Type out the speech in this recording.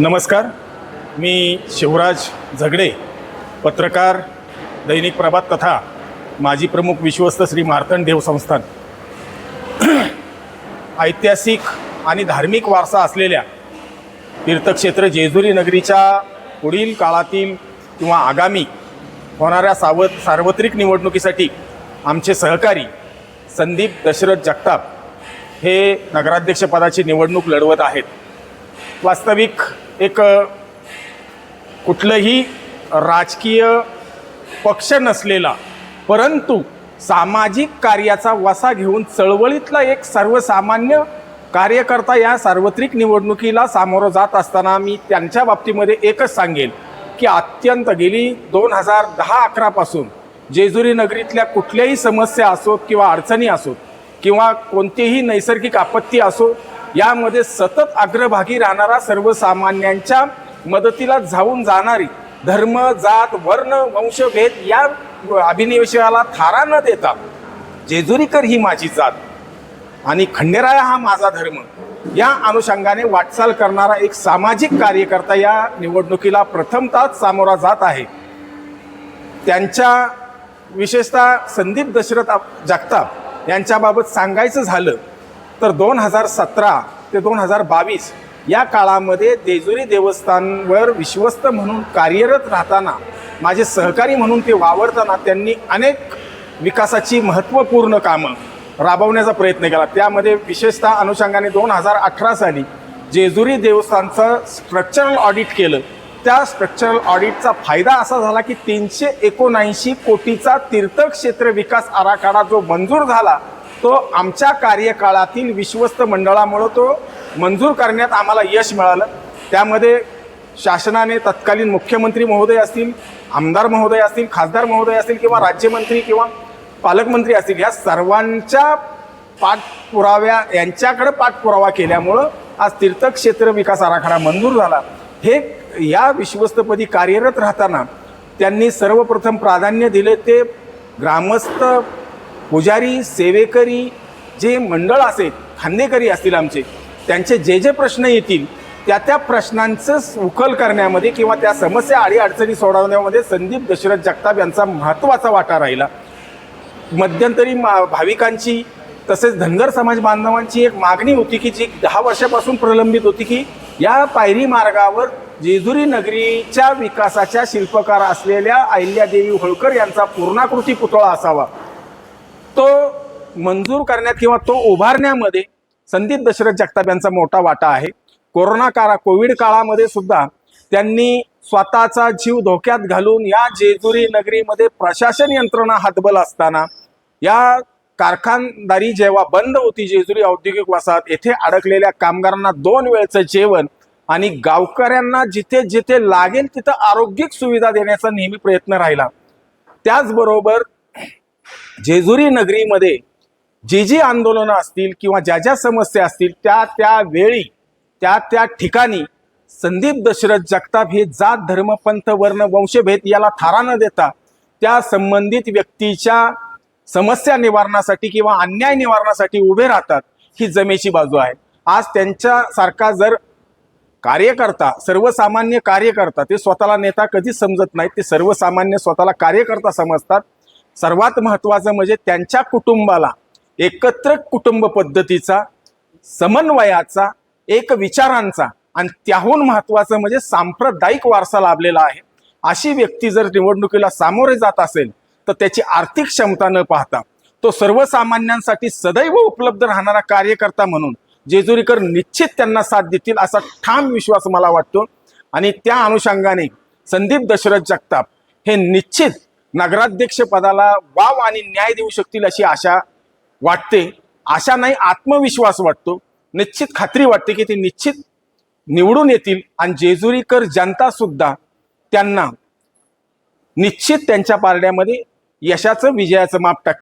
नमस्कार. मी शिवराज झगडे पत्रकार दैनिक प्रभात तथा माजी प्रमुख विश्वस्त श्री मार्तंड देव संस्थान. ऐतिहासिक आणि धार्मिक वारसा असलेल्या तीर्थक्षेत्र जेजुरी नगरीच्या पुढील काळातील किंवा आगामी होणाऱ्या सावत सार्वत्रिक निवडणुकीसाठी आमचे सहकारी संदीप दशरथ जगताप हे नगराध्यक्षपदाची निवडणूक लढवत आहेत. वास्तविक एक कुठलंही राजकीय पक्ष नसलेला परंतु सामाजिक कार्याचा वसा घेऊन चळवळीतला एक सर्वसामान्य कार्यकर्ता या सार्वत्रिक निवडणुकीला सामोरं जात असताना मी त्यांच्या बाबतीमध्ये एकच सांगेन की अत्यंत गेली दोन हजार दहा अकरापासून जेजुरी नगरीतल्या कुठल्याही समस्या असोत किंवा अडचणी असोत किंवा कोणतीही नैसर्गिक आपत्ती असो यामध्ये सतत अग्रभागी राहणारा सर्वसामान्यांच्या मदतीला जाऊन जाणारी धर्म जात वर्ण वंशभेद या अभिनिवेशाला थारा न देता जेजुरीकर ही माझी जात आणि खंडेराया हा माझा धर्म. या अनुषंगाने वाटचाल करणारा एक सामाजिक कार्यकर्ता या निवडणुकीला प्रथमतः सामोरा जात आहे. त्यांच्या विशेषतः संदीप दशरथ जगताप यांच्याबाबत सांगायचं झालं तर दोन हजार सतरा ते दोन हजार बावीस या काळामध्ये जेजुरी देवस्थानवर विश्वस्त म्हणून कार्यरत राहताना माझे सहकारी म्हणून ते वावरताना त्यांनी अनेक विकासाची महत्त्वपूर्ण कामं राबवण्याचा प्रयत्न केला. त्यामध्ये विशेषतः अनुषंगाने दोन हजार अठरा साली जेजुरी देवस्थानचं स्ट्रक्चरल ऑडिट केलं. त्या स्ट्रक्चरल ऑडिटचा फायदा असा झाला की तीनशे एकोणऐंशी कोटीचा तीर्थक्षेत्र विकास आराखडा जो मंजूर झाला तो आमच्या कार्यकाळातील विश्वस्त मंडळामुळं तो मंजूर करण्यात आम्हाला यश मिळालं. त्यामध्ये शासनाने तत्कालीन मुख्यमंत्री महोदय असतील आमदार महोदय असतील खासदार महोदय असतील किंवा राज्यमंत्री किंवा पालकमंत्री असतील या सर्वांच्या पाठपुराव्या यांच्याकडे पाठपुरावा केल्यामुळं आज तीर्थक्षेत्र विकास आराखडा मंजूर झाला. हे या विश्वस्तपदी कार्यरत राहताना त्यांनी सर्वप्रथम प्राधान्य दिले ते ग्रामस्थ पुजारी सेवेकरी जे मंडळ असेल खांदेकरी असतील आमचे त्यांचे जे जे प्रश्न येतील त्या त्या प्रश्नांचं उकल करण्यामध्ये किंवा त्या समस्या आडी अडचणी सोडवण्यामध्ये संदीप दशरथ जगताप यांचा महत्त्वाचा वाटा राहिला. मध्यंतरी मा- भाविकांची तसेच धनगर समाज बांधवांची एक मागणी होती की जी दहा वर्षापासून प्रलंबित होती की या पायरी मार्गावर जेजुरी नगरीच्या विकासाच्या शिल्पकार असलेल्या अहिल्यादेवी होळकर यांचा पूर्णाकृती पुतळा असावा. तो मंजूर करण्यात किंवा तो उभारण्यामध्ये संदीप दशरथ जगताप यांचा मोठा वाटा आहे. कोरोना काळा कोविड काळामध्ये सुद्धा त्यांनी स्वतःचा जीव धोक्यात घालून या जेजुरी नगरीमध्ये प्रशासन यंत्रणा हातबल असताना या कारखानदारी जेव्हा बंद होती जेजुरी औद्योगिक वसाहत येथे अडकलेल्या कामगारांना दोन वेळचं जेवण आणि गावकऱ्यांना जिथे जिथे लागेल तिथं आरोग्य सुविधा देण्याचा नेहमी प्रयत्न राहिला. त्याचबरोबर जेजुरी नगरीमध्ये जी जी आंदोलनं असतील किंवा ज्या ज्या समस्या असतील त्या त्या वेळी त्या त्या ठिकाणी संदीप दशरथ जगताप हे जात धर्म पंथ वर्ण वंशभेद याला थारा न देता त्या संबंधित व्यक्तीच्या समस्या निवारणासाठी किंवा अन्याय निवारणासाठी उभे राहतात ही जमेची बाजू आहे. आज त्यांच्यासारखा जर कार्यकर्ता सर्वसामान्य कार्यकर्ता ते स्वतःला नेता कधीच समजत नाहीत ते सर्वसामान्य स्वतःला कार्यकर्ता समजतात सर्वात महत्त्वाचं म्हणजे त्यांच्या कुटुंबाला एकत्र कुटुंब पद्धतीचा समन्वयाचा एक विचारांचा आणि त्याहून महत्त्वाचं म्हणजे सांप्रदायिक वारसा लाभलेला आहे. अशी व्यक्ती जर निवडणुकीला सामोरे जात असेल तर त्याची आर्थिक क्षमता न पाहता तो सर्वसामान्यांसाठी सदैव उपलब्ध राहणारा कार्यकर्ता म्हणून जेजुरीकर निश्चित त्यांना साथ देतील असा ठाम विश्वास मला वाटतो. आणि त्या अनुषंगाने संदीप दशरथ जगताप हे निश्चित नगराध्यक्ष पदाला वाव आणि न्याय देऊ शकतील अशी आशा वाटते. आशा नाही आत्मविश्वास वाटतो. निश्चित खात्री वाटते की ते निश्चित निवडून येतील आणि जेजुरीकर जनता सुद्धा त्यांना निश्चित त्यांच्या पारड्यामध्ये यशाचं विजयाचं माप टाक